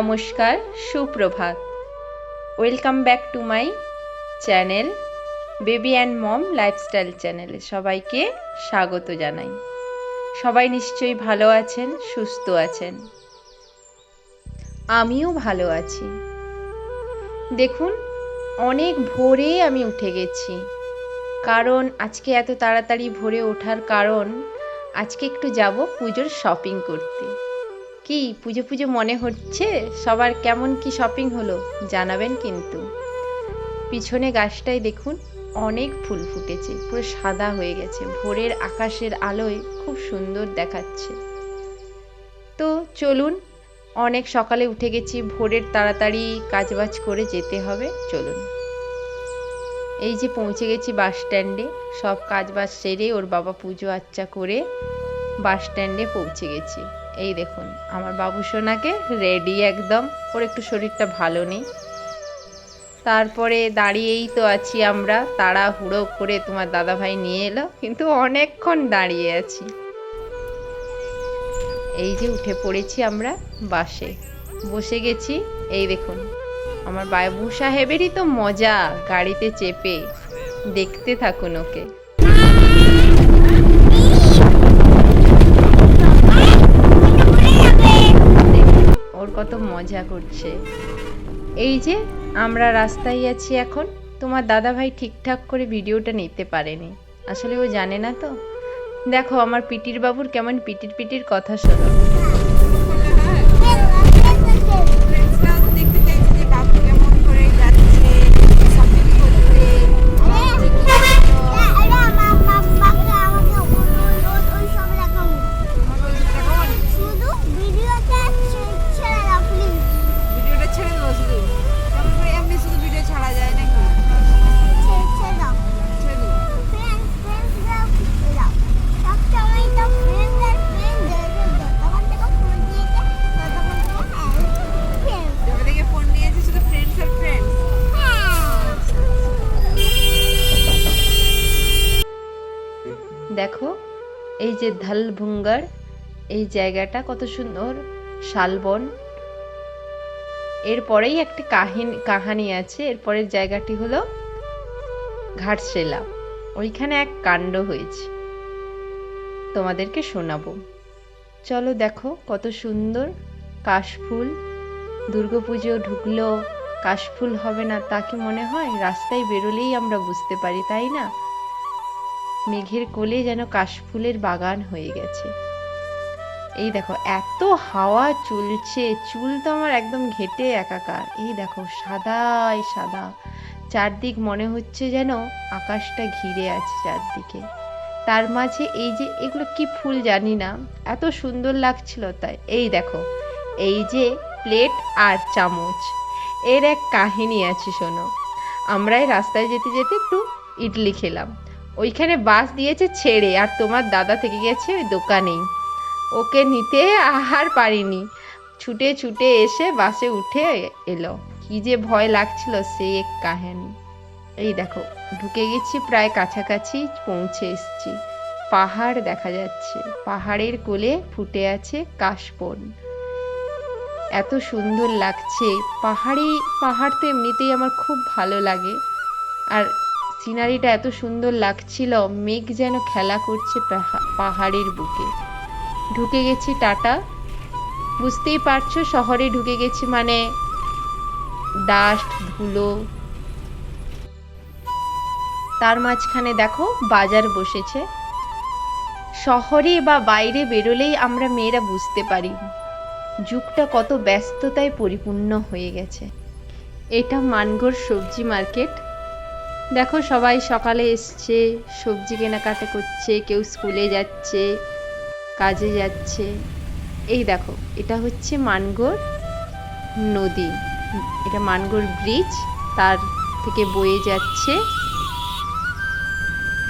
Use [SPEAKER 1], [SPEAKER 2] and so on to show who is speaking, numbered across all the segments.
[SPEAKER 1] নমস্কার, সুপ্রভাত। Welcome back to my channel baby and mom lifestyle চ্যানেলে সবাইকে স্বাগত জানাই। সবাই নিশ্চয়ই ভালো আছেন, সুস্থ আছেন। আমিও ভালো আছি। দেখুন, অনেক ভোরে আমি উঠে গেছি। কারণ আজকে এত তাড়াতাড়ি ভোরে ওঠার কারণ, আজকে একটু যাব পুজোর শপিং করতে। কি পুজো পুজো মনে হচ্ছে? সবার কেমন কি শপিং হলো? জানাবেন কিন্তু। পিছনে গাছটায় দেখুন, অনেক ফুল ফুটেছে, পুরো সাদা হয়ে গেছে। ভোরের আকাশের আলোয় খুব সুন্দর দেখাচ্ছে। তো চলুন, অনেক সকালে উঠে গেছি, ভোরের তাড়াতাড়ি কাজবাজ করে যেতে হবে, চলুন। এই যে পৌঁছে গেছি বাস স্ট্যান্ডে, সব কাজবাজ সেরে ওর বাবা পুজো আচ্চা করে বাস স্ট্যান্ডে পৌঁছে গেছি। এই দেখুন, আমার বাবু সোনাকে রেডি একদম। ওর একটু শরীরটা ভালো নেই। তারপরে দাঁড়িয়েই তো আছি আমরা। তাড়াহুড়ো করে তোমার দাদাভাই নিয়ে এলো, কিন্তু অনেকক্ষণ দাঁড়িয়ে আছি। এই যে উঠে পড়েছি আমরা বাসে। বসে গেছি, এই দেখুন, আমার বাবু সাহেবেরই তো মজা, গাড়িতে চেপে। দেখতে থাকুন ওকে দেখুন, ওর কত মজা করছে। এই যে, আমরা রাস্তায় আছি এখন। তোমার দাদা ভাই ঠিকঠাক করে ভিডিওটা নিতে পারেনি। আসলে ও জানে না তো। দেখো, আমার পিটির বাবুর কেমন পিটির পিটির কথা শোনো
[SPEAKER 2] যে
[SPEAKER 1] ধালভুঙ্গার, এই জায়গাটা কত সুন্দর, শালবন। এরপরেই একটি কাহিনী, কাহানি আছে, এরপরের জায়গাটি হলো ঘাটশেলা। ওইখানে এক কাণ্ড হয়েছে। তোমাদেরকে শোনাবো। চলো দেখো কত সুন্দর কাশফুল। দুর্গাপুজো ঢুকলো, কাশফুল হবে না তা কি মনে হয়? রাস্তায় বেরোলেই আমরা বুঝতে পারি, তাই না? মেঘের কোলে যেন কাশফুলের বাগান হয়ে গেছে। এই দেখো, এত হাওয়া চলছে, চুল তো আমার একদম ঘেটে একাকার। এই দেখো, সাদাই সাদা। চারদিক মনে হচ্ছে যেন আকাশটা ঘিরে আছে চারদিকে। তার মাঝে এই যে, এগুলো কি ফুল জানি না। এত সুন্দর লাগছিল তাই। এই দেখো, এই যে প্লেট আর চামচ। এর এক কাহিনী আছে শোনো। আমরাই রাস্তায় যেতে যেতে একটু ইডলি খেলাম। ওইখানে বাস দিয়েছে ছেড়ে, আর তোমার দাদা থেকে গেছে ওই দোকানেই। ওকে নিতে আর পারিনি। ছুটে ছুটে এসে বাসে উঠে এলো। কি যে ভয় লাগছিল সে এক কাহিনী। এই দেখো, ঢুকে গেছি প্রায় কাছাকাছি, পৌঁছে এসছি। পাহাড় দেখা যাচ্ছে। পাহাড়ের কোলে ফুটে আছে কাশবন। এত সুন্দর লাগছে। পাহাড়ি পাহাড় তো এমনিতেই আমার খুব ভালো লাগে। আর সিনারিটা এত সুন্দর লাগছিল, মেঘ যেন খেলা করছে পাহা- পাহাড়ের বুকে। ঢুকে গেছি টাটা। বুঝতেই পারছ, শহরে ঢুকে গেছি মানে ডাস্ট, ধুলো। তার মাঝখানে দেখো, বাজার বসেছে। শহরে বা বাইরে বেরোলেই আমরা মেয়েরা বুঝতে পারি। যুগটা কত ব্যস্ততায় পরিপূর্ণ হয়ে গেছে। এটা মানগড় সবজি মার্কেট। দেখো সবাই সকালে এসছে, সবজি কেনাকাটা করছে, কেউ স্কুলে যাচ্ছে, কাজে যাচ্ছে। এই দেখো, এটা হচ্ছে মানগড় নদী। এটা মানগড় ব্রিজ তার থেকে বয়ে যাচ্ছে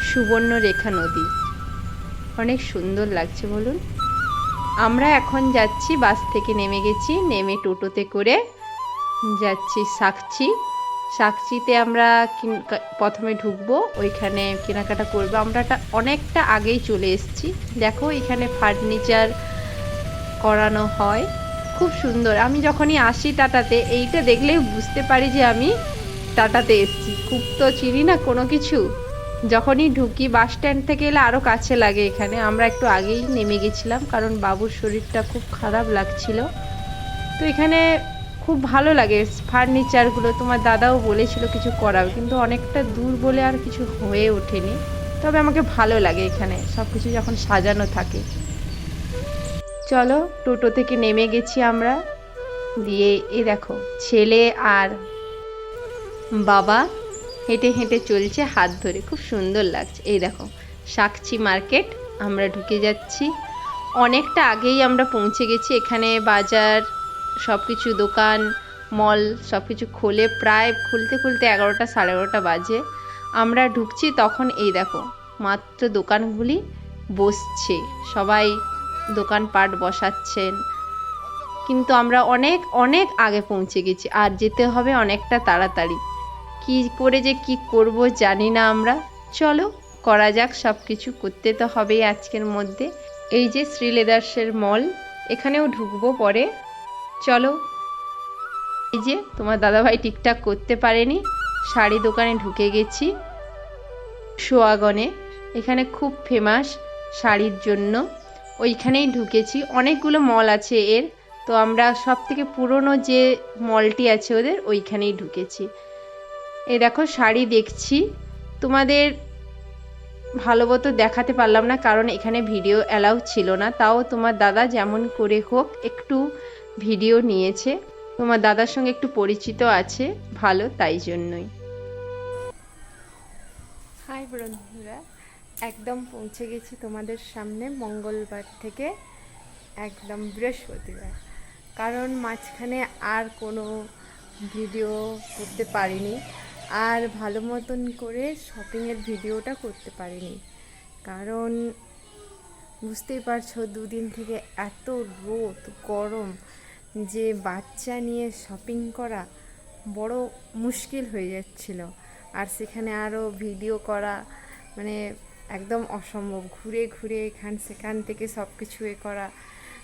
[SPEAKER 1] সুবর্ণরেখা নদী। অনেক সুন্দর লাগছে বলুন। আমরা এখন যাচ্ছি, বাস থেকে নেমে গেছি, নেমে টোটোতে করে যাচ্ছি সাকচি সাকচিতে আমরা প্রথমে ঢুকবো, ওইখানে কেনাকাটা করব। আমরা অনেকটা আগেই চলে এসেছি। দেখো, এখানে ফার্নিচার করানো হয়। খুব সুন্দর। আমি যখনই আসি টাটাতে, এইটা দেখলেই বুঝতে পারি যে আমি টাটাতে এসেছি। খুব তো চিনি না কোনো কিছু। যখনই ঢুকি, বাস স্ট্যান্ড থেকে এলে আরও কাছে লাগে এখানে। আমরা একটু আগেই নেমে গেছিলাম, কারণ বাবুর শরীরটা খুব খারাপ লাগছিল। তো এখানে খুব ভালো লাগে ফার্নিচারগুলো তোমার দাদাও বলেছিল কিছু করাবে কিন্তু অনেকটা দূর বলে আর কিছু হয়ে ওঠেনি। তবে আমাকে ভালো লাগে এখানে সব কিছু যখন সাজানো থাকে। চলো, টোটো থেকে নেমে গেছি আমরা। দিয়ে এ দেখো, ছেলে আর বাবা হেঁটে হেঁটে চলছে হাত ধরে। খুব সুন্দর লাগছে। এই দেখো সাকচি মার্কেট, আমরা ঢুকে যাচ্ছি। অনেকটা আগেই আমরা পৌঁছে গেছি এখানে বাজার সব কিছু দোকান, মল সব কিছু খোলে প্রায় খুলতে খুলতে এগারোটা সাড়ে এগারোটা বাজে। আমরা ঢুকছি তখন এই দেখো, মাত্র দোকানগুলি বসছে। সবাই দোকানপাট বসাচ্ছেন। কিন্তু আমরা অনেক অনেক আগে পৌঁছে গেছি, আর যেতে হবে অনেকটা তাড়াতাড়ি। কি করে যে কি করব জানি না আমরা। চলো, করা যাক সব কিছু করতে তো হবেই আজকের মধ্যে। এই যে শ্রী লেদার্সের মল, এখানেও ঢুকবো পরে। চলো। এই যে, তোমার দাদাভাই ঠিকঠাক করতে পারেনি। শাড়ি দোকানে ঢুকে গেছি। সোয়াগনে। এখানে খুব ফেমাস শাড়ির জন্য। ওইখানেই ঢুকেছি। অনেকগুলো মল আছে এর। তো আমরা সব থেকে পুরনো যে মলটি আছে ওদের, ওইখানেই ঢুকেছি। এই দেখো, শাড়ি দেখছি। তোমাদের ভালো মতো দেখাতে পারলাম না, কারণ এখানে ভিডিও অ্যালাউ ছিল না। তাও তোমার দাদা যেমন করে হোক, একটু ভিডিও নিয়েছে। তোমার দাদার সঙ্গে একটু পরিচিত আছে, ভালো, তাই জন্যই। হাই বন্ধুরা, একদম পৌঁছে গেছি তোমাদের সামনে মঙ্গলবার থেকে, একদম বৃহস্পতিবার। কারণ মাঝখানে আর কোনো ভিডিও করতে পারিনি, আর ভালো মতন করে শপিংয়ের ভিডিওটা করতে পারিনি। কারণ বুঝতেই পারছ, দুদিন থেকে এত রোদ, গরম যে বাচ্চা নিয়ে শপিং করা বড় মুশকিল হয়ে যাচ্ছিল। আর সেখানে আরও ভিডিও করা মানে একদম অসম্ভব। ঘুরে ঘুরে এখান সেখান থেকে সব কিছু এ করা।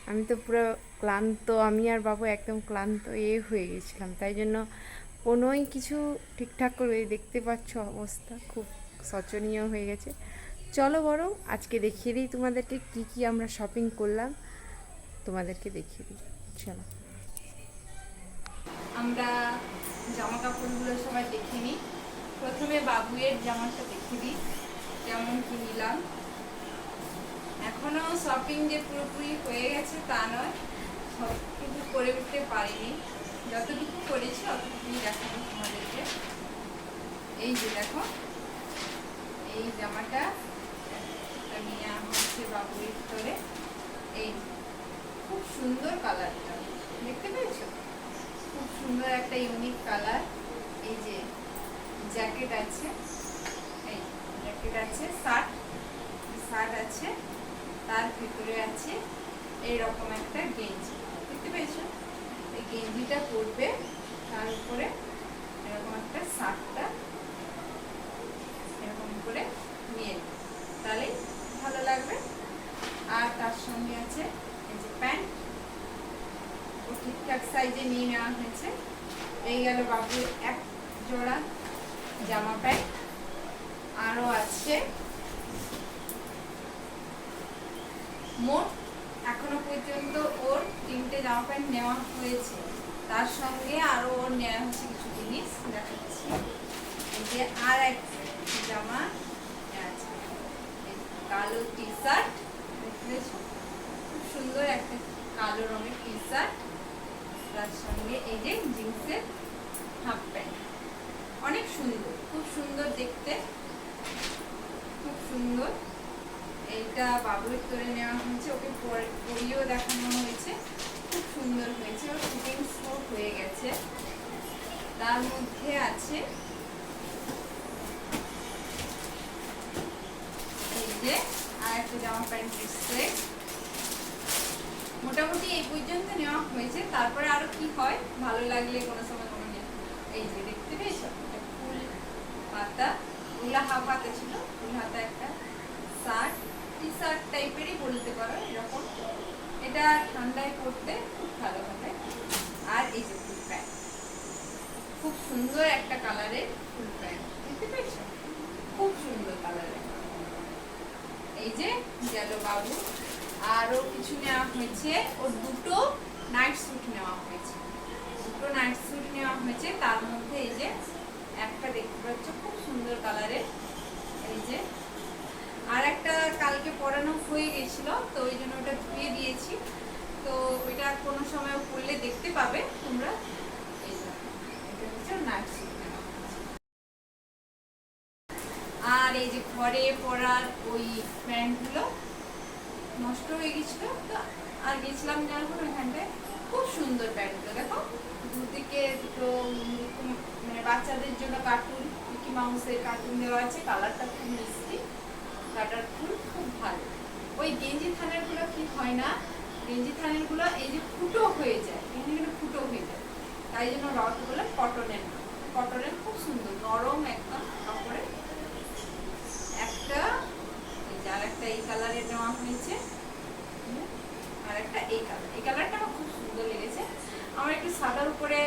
[SPEAKER 1] আমি তো পুরো ক্লান্ত, আমি আর বাবু একদম ক্লান্ত এ হয়ে গেছিলাম। তাই জন্য কোনোই কিছু ঠিকঠাক করে দেখতে পাচ্ছ অবস্থা খুব শোচনীয় হয়ে গেছে। চলো বরং আজকে দেখিয়ে দিই তোমাদেরকে কী কী আমরা শপিং করলাম। তোমাদেরকে দেখিয়ে দিই। চলো। আমরা জামা কাপড়গুলো সবাই দেখে নিই। প্রথমে বাবুয়ের জামাটা দেখে দিই, কেমন কি নিলাম। এখনও শপিং যে পুরোপুরি হয়ে গেছে তা নয়, সব কিন্তু করে উঠতে পারিনি। যতটুকু করেছি অতটুকুই দেখাবো তোমাদেরকে। এই যে দেখো, এই জামাটা নিয়ে হচ্ছে বাবুয়ের ভিতরে এই খুব সুন্দর কালারটা দেখতে পেয়েছ? খুব সুন্দর একটা ইউনিক কালার এই যে জ্যাকেট আছে, এই জ্যাকেট আছে শার্ট শার্ট আছে, তার ভিতরে আছে এইরকম একটা গেঞ্জি। দেখতে পেয়েছ? এই গেঞ্জিটা পরবে, তার উপরে এরকম একটা শার্টটা এরকম করে নিয়ে নেবে। তাহলেই ভালো লাগবে। আর তার সঙ্গে আছে এই যে প্যান্ট। ঠিকঠাক সাইজে নিয়ে নেওয়া হয়েছে। এই গেল বাবুর এক জোড়া জামা প্যান্ট। আরও আছে। মোট এখনও পর্যন্ত ওর তিনটে জামা প্যান্ট নেওয়া হয়েছে। তার সঙ্গে আরও ওর নেওয়া হচ্ছে কিছু জিনিস দেখাচ্ছি। যে আর এক জামা আছে। কালো টি শার্ট খুব সুন্দর একটা কালো রঙের টি শার্ট তার সঙ্গে এই যে জিন্সের হাফ প্যান্ট। অনেক সুন্দর, খুব সুন্দর দেখতে। খুব সুন্দর। এইটা বাবুর করে নেওয়া হয়েছে, ওকে পরে- পরিয়েও দেখানো হয়েছে। খুব সুন্দর হয়েছে, ওর ফিটিংসও হয়ে গেছে। তার মধ্যে আছে এই যে আর একটা জামা প্যান্ট সেট মোটামুটি এই পর্যন্ত নেওয়া হয়েছে। তারপরে আরও কি হয়? ভালো লাগলে কোনো সময় কোনো এই যে দেখতে পেয়েছ? ফুল হাতা ফুলা হাফ হাতে ছিল, ফুল হাতা একটা শার্ট। টি শার্ট টাইপেরই বলতে পারো, এরকম। এটা
[SPEAKER 2] ঠান্ডায় পরতে খুব ভালো হবে। আর এই যে ফুল প্যান্ট। খুব সুন্দর একটা কালারের ফুল প্যান্ট। দেখতে পেয়েছ? খুব সুন্দর কালারের। এই যে গেল বাবু। আরও কিছু নেওয়া হয়েছে। ওর দুটো নাইট স্যুট নেওয়া হয়েছে। দুটো নাইট স্যুট নেওয়া হয়েছে। তার মধ্যে এই যে একটা দেখতে পাচ্ছ, খুব সুন্দর কালারের এই যে আর একটা কালকে পরানো হয়ে গেছিল, তো ওই জন্য ওটা ধুয়ে দিয়েছি। তো ওইটা কোনো সময় পরলে দেখতে পাবে তোমরা। আর এই যে ঘরে পরার ওই প্যান্টগুলো নষ্ট হয়ে গেছিল, তো আর গেছিলাম যখন ওইখানটায় খুব সুন্দর প্যান্টগুলো দেখো, দুদিকে দুটো মানে বাচ্চাদের জন্য কার্টুন মিকি মাউসের কার্টুন দেওয়া আছে কালারটা খুব মিষ্টি কালারফুল খুব ভালো। ওই গেঞ্জি থানেরগুলো কি হয় না, গেঞ্জি থানেরগুলো এই যে ফুটো হয়ে যায় কিন্তু ফুটো হয়ে যায়। তাই জন্য রথগুলো কটনের কটনের খুব সুন্দর, নরম একদম কাপড়ে একটা এই যে আর এই কালারের নেওয়া হয়েছে। আর এই কালার। এই কালারটা আমার খুব সুন্দর লেগেছে। আমার একটু সাদার উপরে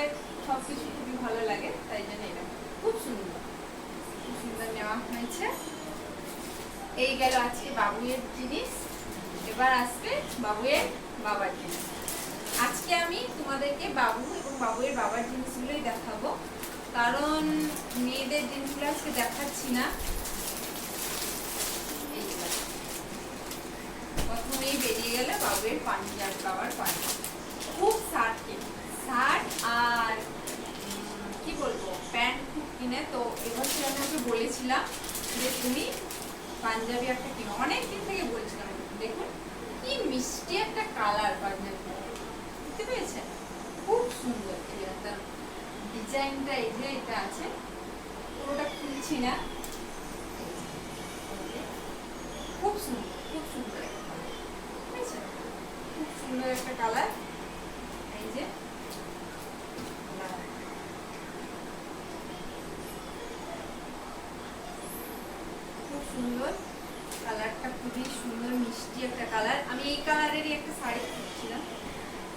[SPEAKER 2] সব কিছু খুবই ভালো লাগে, তাই জন্য এটা খুব সুন্দর। খুব সুন্দর নেওয়া হয়েছে। এই গেল আজকে বাবুয়ের জিনিস। এবার আসবে বাবুয়ের বাবার জিনিস। আজকে আমি তোমাদেরকে বাবু এবং বাবুয়ের বাবার জিনিসগুলোই দেখাবো। কারণ মেয়েদের জিনিসগুলো আজকে দেখাচ্ছি না এই যে দেখো। প্রথমেই বাবুয়ের পাঞ্জাব বাবার পাঞ্জাব খুব শার্ট কিনে শার্ট আর কি বলব প্যান্ট খুব কিনে। তো এবছর আমি ওকে বলেছিলাম যে, তুমি পাঞ্জাবি একটা কিনো। অনেক দিন থেকে বলছিলাম দেখুন, কি মিষ্টি একটা কালার পাঞ্জাবি। বুঝতে পেরেছেন? খুব সুন্দর একটা ডিজাইনটা, এই যে এটা আছে, পুরোটা খুলছি না। খুব সুন্দর একটা কালার বুঝেছেন খুব সুন্দর একটা কালার এই যে। খুব সুন্দর। কালারটা খুবই সুন্দর, মিষ্টি একটা কালার আমি এই কালারেরই একটা শাড়ি কিনছিলাম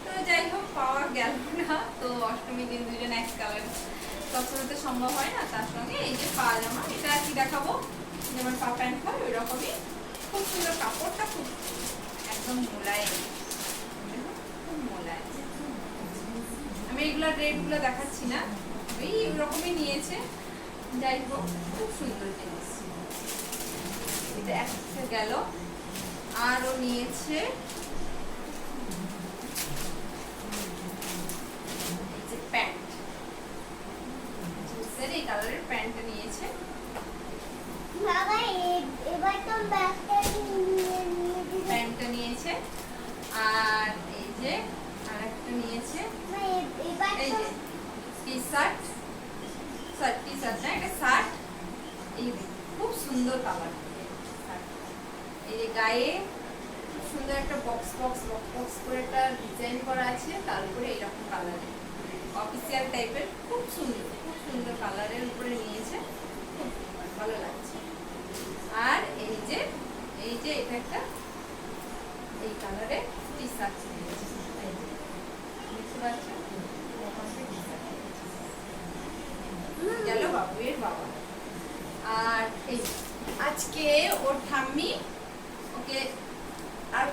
[SPEAKER 2] তো যাই হোক, পাওয়া গেল না। তো অষ্টমী দিন দুজন এক কালার সবসময় তো সম্ভব হয় না, তার সঙ্গে এই যে পা জামা এটা আর কি দেখাবো? যেমন পা প্যান্ট হয় ওই রকমই খুব সুন্দর কাপড়টা, খুব একদম মোলায়েম দেখো, খুব মোলায়েম আমি এগুলোর রেটগুলো দেখাচ্ছি না। ওই রকমই নিয়েছে। যাই হোক, খুব সুন্দর জিনিস। এটা একটা গেল। আরও নিয়েছে এই যে প্যান্ট জিন্সের এই কালারের প্যান্টটা নিয়েছে
[SPEAKER 3] বাবা এ- এবার তো ব্যাগটা নিয়ে নিয়ে দিলে
[SPEAKER 2] প্যান্টটা নিয়েছে আর এই যে আরেকটা নিয়েছে
[SPEAKER 3] মা, এ- এবার
[SPEAKER 2] এই
[SPEAKER 3] তো
[SPEAKER 2] যে T shirt shirt T shirt না এটা শার্ট এই যে, খুব সুন্দর কালার এই যে গায়ে খুব সুন্দর একটা বক্স বক্স বক্স বক্স করে একটা ডিজাইন করা আছে, তার উপরে এইরকম কালারের অফিসিয়াল টাইপের খুব সুন্দর খুব সুন্দর কালারের উপরে নিয়েছে। খুব ভালো লাগছে। আর এই যে এই যে এটা একটা, এই কালারের টি শার্ট দেখতে নিয়েছে। গেল বাবুয়ের বাবা। আর এই আজকে ওর ঠাম্মি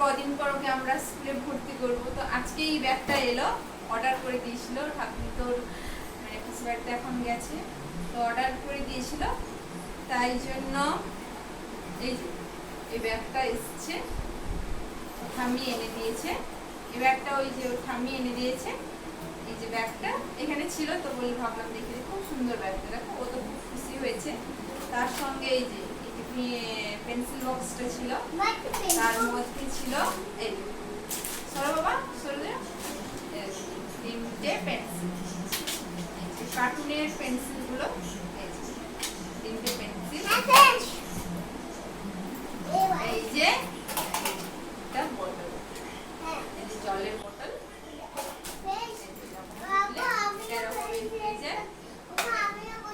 [SPEAKER 2] কদিন পর ওকে আমরা স্কুলে ভর্তি করব। তো আজকে এই ব্যাগটা এলো অর্ডার করে দিয়েছিল। ঠাকুর তোর মানে বাড়িতে এখন গেছে। তো অর্ডার করে দিয়েছিল। তাই জন্য এই এই ব্যাগটা এসছে। ঠাম্মি এনে দিয়েছে। এই ব্যাগটা ওই যে ঠাম্মি এনে দিয়েছে। এই যে ব্যাগটা এখানে ছিল তো বলে ভাবলাম দেখি, খুব সুন্দর ব্যাগটা। দেখো, ও তো খুব খুশি হয়েছে। তার সঙ্গে এই যে পেন্সিল বক্সটা ছিল। তার মধ্যে ছিল এই সরো বাবা সরো তিনটে পেন্সিল কার্টুনের পেন্সিলগুলো তিনটে পেন্সিল এই যে একটা বোতল
[SPEAKER 3] হ্যাঁ।
[SPEAKER 2] এই যে জলের বোতল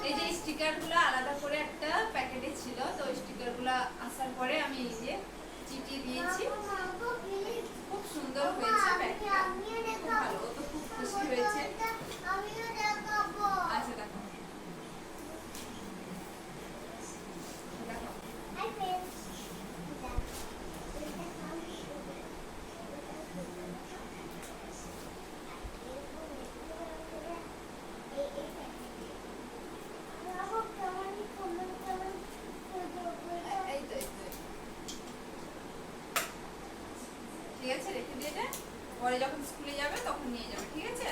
[SPEAKER 2] এই যে স্টিকারগুলো আলাদা করে একটা প্যাকেটে ছিল, তো স্টিকারগুলো আসার পরে আমি এই যে চিঠি দিয়েছি।
[SPEAKER 3] খুব সুন্দর হয়েছে ব্যাগটা।
[SPEAKER 2] খুব ভালো তো খুব খুশি হয়েছে। ঠিক আছে রেখে দিয়ে পরে যখন স্কুলে যাবে, তখন নিয়ে যাবে, ঠিক আছে?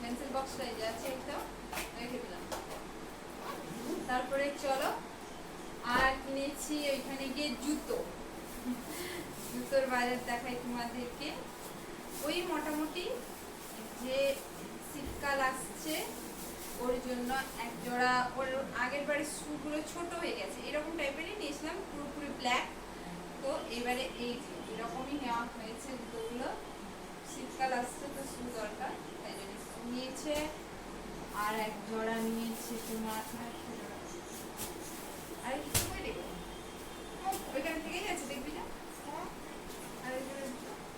[SPEAKER 2] পেন্সিল বক্সটা এই যে আছে একদম রেখে দিলাম। তারপরে চলো, আর কিনেছি ওইখানে গিয়ে জুতো। জুতোর বাজার দেখাই তোমাদেরকে। ওই মোটামুটি যে শীতকাল আসছে, ওর জন্য এক জোড়া ওর আগের বারে শুগুলো ছোট হয়ে গেছে। এরকম টাইপেরই নিয়েছিলাম, পুরোপুরি ব্ল্যাক তো এবারে এই যে এরকমই নেওয়া হয়েছে জুতোগুলো শীতকাল আসছে তো শু দরকার তাই জন্য শু নিয়েছে আর এক জোড়া নিয়েছে তোমার আর কিছু কই দেখো ওইখান থেকেই আছে দেখবি না? আর?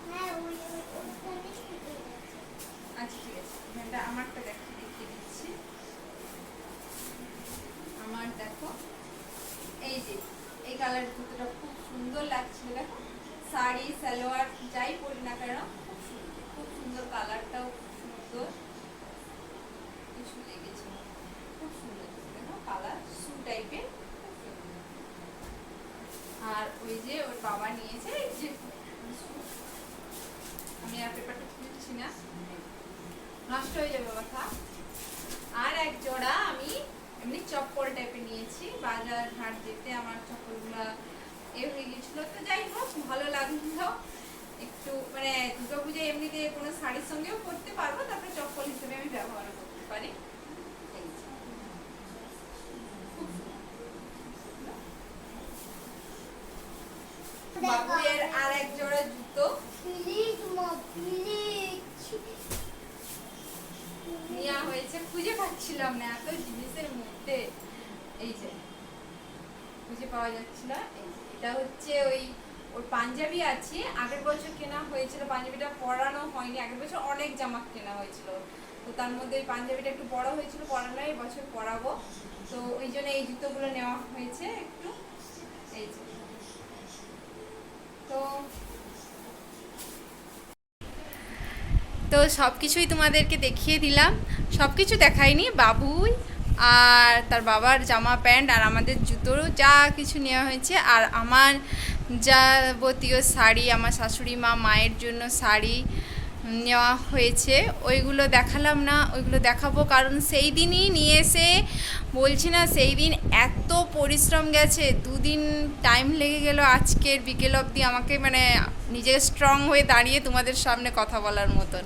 [SPEAKER 3] হ্যাঁ থেকে গেছে।
[SPEAKER 2] আচ্ছা ঠিক আছে। এখানটা আমারটা দেখো দেখিয়ে দিচ্ছি। আমার দেখো এই যে এই কালার জুতোটা খুব সুন্দর লাগছিল, দেখো। শাড়ি, সালোয়ার, যাই পরি না কেন, খুব সুন্দর খুব সুন্দর কালারটাও খুব সুন্দর। কিছু লেগেছে, খুব সুন্দর দেখো, কালার শু টাইপের আর ওই যে ওর বাবা নিয়েছে যে। আমি আর পেপারটা খুলছি না। নষ্ট হয়ে যাবে কথা আর এক জোড়া আমি এমনি চপ্পল টাইপের নিয়েছি। বাজার ঘাট যেতে আমার চপ্পলগুলো যাই হোক ভালো লাগল। একটু মানে এমনিতে কোনো শাড়ির সঙ্গেও পরতে পারব তারপরে চপ্পল হিসেবে আমি ব্যবহার করতে পারি। আর এক জোড়া জুতো। হয়েছে। খুঁজে পাচ্ছিলাম না এত জিনিসের মধ্যে। এই যে। খুঁজে পাওয়া যাচ্ছিল। এই যে, এটা হচ্ছে ওই, ওর পাঞ্জাবি আছে, আগের বছর কেনা হয়েছিল, পাঞ্জাবিটা পরানো হয়নি, আগের বছর অনেক জামা কেনা হয়েছিল। তো তার মধ্যে ওই পাঞ্জাবিটা একটু বড় হয়েছিল, পরানো এই বছর পরাবো। তো ওই জন্য এই জুতোগুলো নেওয়া হয়েছে একটু। এই তো তো সব কিছুই তোমাদেরকে দেখিয়ে দিলাম। সব কিছু দেখায়নি, বাবুই। আর তার বাবার জামা, প্যান্ট আর আমাদের জুতোরও যা কিছু নেওয়া হয়েছে। আর আমার যাবতীয় শাড়ি, আমার শাশুড়ি মা মায়ের জন্য শাড়ি নেওয়া হয়েছে। ওইগুলো দেখালাম না, ওইগুলো দেখাবো কারণ সেই দিনই নিয়ে এসে বলছি না, সেই দিন এত পরিশ্রম গেছে। দুদিন টাইম লেগে গেল আজকের বিকেল অবধি আমাকে মানে নিজেকে স্ট্রং হয়ে দাঁড়িয়ে তোমাদের সামনে কথা বলার মতন।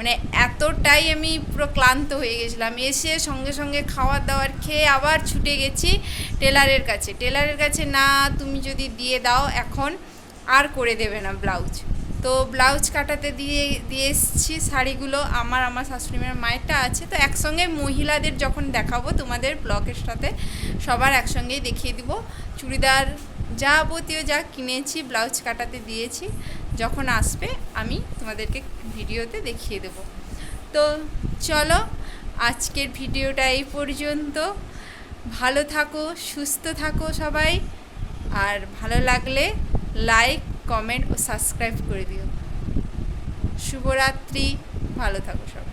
[SPEAKER 2] মানে এতটাই আমি পুরো ক্লান্ত হয়ে গেছিলাম। এসে সঙ্গে সঙ্গে খাওয়ার দাওয়ার খেয়ে আবার ছুটে গেছি টেলারের কাছে। টেলারের কাছে, না, তুমি যদি দিয়ে দাও, এখন আর করে দেবে না ব্লাউজ। তো ব্লাউজ কাটাতে দিয়ে দিয়ে এসেছি শাড়িগুলো। আমার আমার শাশুড়ি মায়ের মায়েরটা আছে। তো একসঙ্গে মহিলাদের যখন দেখাবো তোমাদের ব্লগের সাথে, সবার একসঙ্গেই দেখিয়ে দিব। চুড়িদার যাবতীয় যা কিনেছি, ব্লাউজ কাটাতে দিয়েছি, যখন আসবে আমি তোমাদেরকে ভিডিওতে দেখিয়ে দেব। তো চলো আজকের ভিডিওটা এই পর্যন্ত। ভালো থাকো, সুস্থ থাকো সবাই। আর ভালো লাগলে লাইক কমেন্ট ও সাবস্ক্রাইব করে দিও। শুভরাত্রি, ভালো থাকো সবাই।